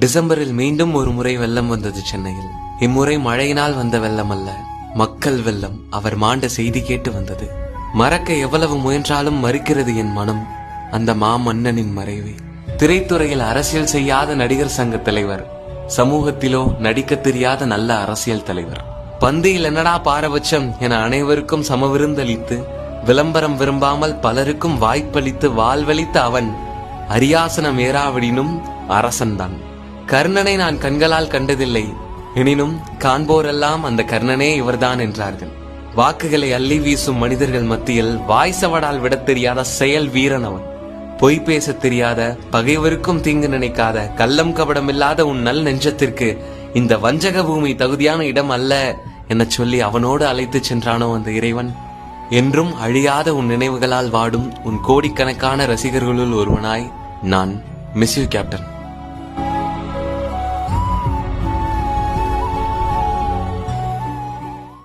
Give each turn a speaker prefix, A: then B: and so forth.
A: டிசம்பரில் மீண்டும் ஒரு முறை வெள்ளம் வந்தது சென்னையில். இம்முறை மழையினால் வந்த வெள்ளம் அல்ல மக்கள் வெள்ளம். அவர் மாண்ட செய்தி கேட்டு வந்தது. மறக்க எவ்வளவு முயன்றாலும் மறுக்கிறது என் மனம் அந்த மாமன்னனின் மறைவை. திரைத்துறையில் அரசியல் செய்யாத நடிகர் சங்க தலைவர் சமூகத்திலோ நடிக்க தெரியாத நல்ல அரசியல் தலைவர். பந்தியில் என்னடா பாரபட்சம் என அனைவருக்கும் சமவிருந்தளித்து விளம்பரம் விரும்பாமல் பலருக்கும் வாய்ப்பளித்து வாழ்வளித்த அவன் அரியாசனம் ஏறாவிடினும் அரசன்தான். கர்ணனை நான் கண்களால் கண்டதில்லை. எனினும் காண்போரெல்லாம் அந்த கர்ணனே இவர்தான் என்றார்கள். வாக்குகளை அள்ளி வீசும் மனிதர்கள் மத்தியில் வாய்சவடால் விடத் தெரியாத செயல் வீரன் அவன். பொய் பேசத் தெரியாத பகைவருக்கும் தீங்கு நினைக்காத கள்ளம் கபடமில்லாத உன் நல் நெஞ்சத்திற்கு இந்த வஞ்சக பூமி தகுதியான இடம் அல்ல எனச் சொல்லி அவனோடு அழைத்துச் சென்றானோ அந்த இறைவன்? என்றும் அழியாத உன் நினைவுகளால் வாடும் உன் கோடிக்கணக்கான ரசிகர்களுள் ஒருவனாய் நான் மிஸ் யூ கேப்டன்.